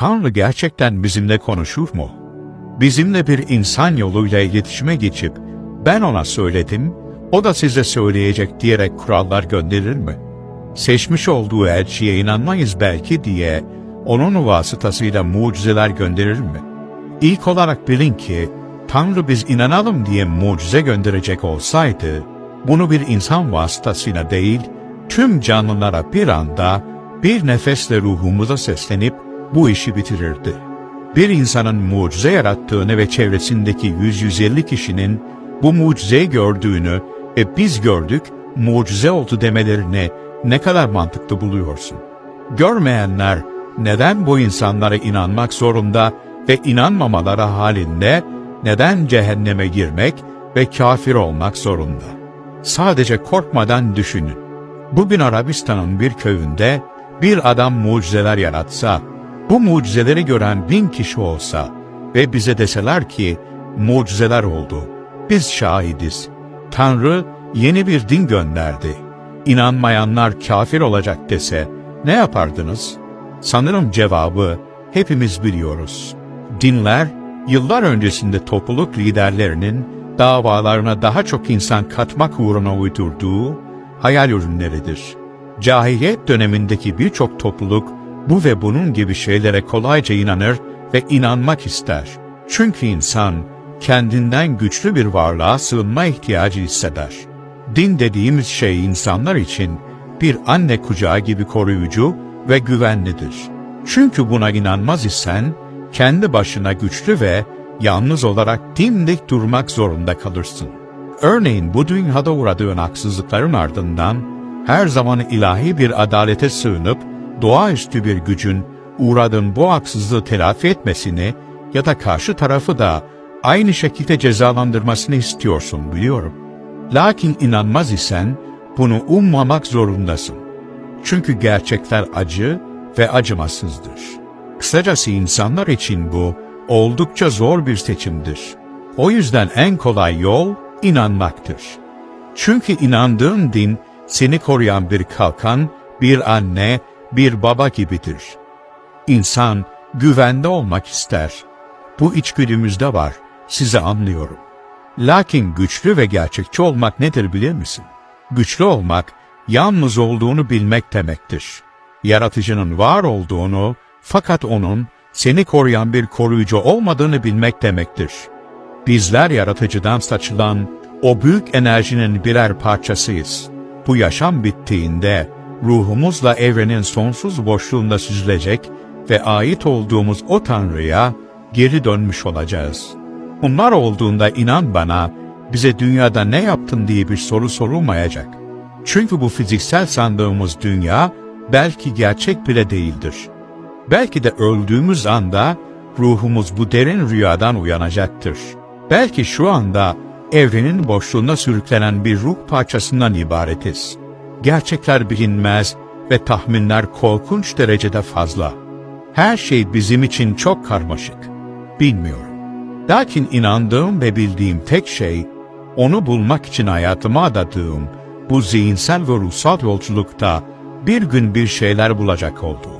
Tanrı gerçekten bizimle konuşur mu? Bizimle bir insan yoluyla iletişime geçip, ben ona söyledim, o da size söyleyecek diyerek kurallar gönderir mi? Seçmiş olduğu elçiye inanmayız belki diye, onun vasıtasıyla mucizeler gönderir mi? İlk olarak bilin ki, Tanrı biz inanalım diye mucize gönderecek olsaydı, bunu bir insan vasıtasıyla değil, tüm canlılara bir anda, bir nefesle ruhumuza seslenip bu işi bitirirdi. Bir insanın mucize yarattığını ve çevresindeki 100-150 kişinin bu mucizeyi gördüğünü ve biz gördük, mucize oldu demelerini ne kadar mantıklı buluyorsun? Görmeyenler neden bu insanlara inanmak zorunda ve inanmamaları halinde neden cehenneme girmek ve kafir olmak zorunda? Sadece korkmadan düşünün. Bugün Arabistan'ın bir köyünde bir adam mucizeler yaratsa, bu mucizeleri gören bin kişi olsa ve bize deseler ki mucizeler oldu, biz şahidiz. Tanrı yeni bir din gönderdi. İnanmayanlar kafir olacak dese ne yapardınız? Sanırım cevabı hepimiz biliyoruz. Dinler yıllar öncesinde topluluk liderlerinin davalarına daha çok insan katmak uğruna uydurduğu hayal ürünleridir. Cahiliyet dönemindeki birçok topluluk bu ve bunun gibi şeylere kolayca inanır ve inanmak ister. Çünkü insan kendinden güçlü bir varlığa sığınma ihtiyacı hisseder. Din dediğimiz şey insanlar için bir anne kucağı gibi koruyucu ve güvenlidir. Çünkü buna inanmaz isen kendi başına güçlü ve yalnız olarak dimdik durmak zorunda kalırsın. Örneğin bu dünyada uğradığın haksızlıkların ardından her zaman ilahi bir adalete sığınıp doğaüstü bir gücün uğradığın bu haksızlığı telafi etmesini ya da karşı tarafı da aynı şekilde cezalandırmasını istiyorsun biliyorum. Lakin inanmaz isen bunu ummamak zorundasın. Çünkü gerçekler acı ve acımasızdır. Kısacası insanlar için bu oldukça zor bir seçimdir. O yüzden en kolay yol inanmaktır. Çünkü inandığın din seni koruyan bir kalkan, bir anne, bir baba gibidir. İnsan güvende olmak ister. Bu içgüdümüzde var, sizi anlıyorum. Lakin güçlü ve gerçekçi olmak nedir bilir misin? Güçlü olmak, yalnız olduğunu bilmek demektir. Yaratıcının var olduğunu, fakat onun seni koruyan bir koruyucu olmadığını bilmek demektir. Bizler yaratıcıdan saçılan o büyük enerjinin birer parçasıyız. Bu yaşam bittiğinde ruhumuzla evrenin sonsuz boşluğunda süzülecek ve ait olduğumuz o Tanrı'ya geri dönmüş olacağız. Bunlar olduğunda inan bana, bize dünyada ne yaptın diye bir soru sorulmayacak. Çünkü bu fiziksel sandığımız dünya belki gerçek bile değildir. Belki de öldüğümüz anda ruhumuz bu derin rüyadan uyanacaktır. Belki şu anda evrenin boşluğuna sürüklenen bir ruh parçasından ibaretiz. Gerçekler bilinmez ve tahminler korkunç derecede fazla. Her şey bizim için çok karmaşık. Bilmiyorum. Lakin inandığım ve bildiğim tek şey, onu bulmak için hayatımı adadığım bu zihinsel ve ruhsal yolculukta bir gün bir şeyler bulacak olduğum.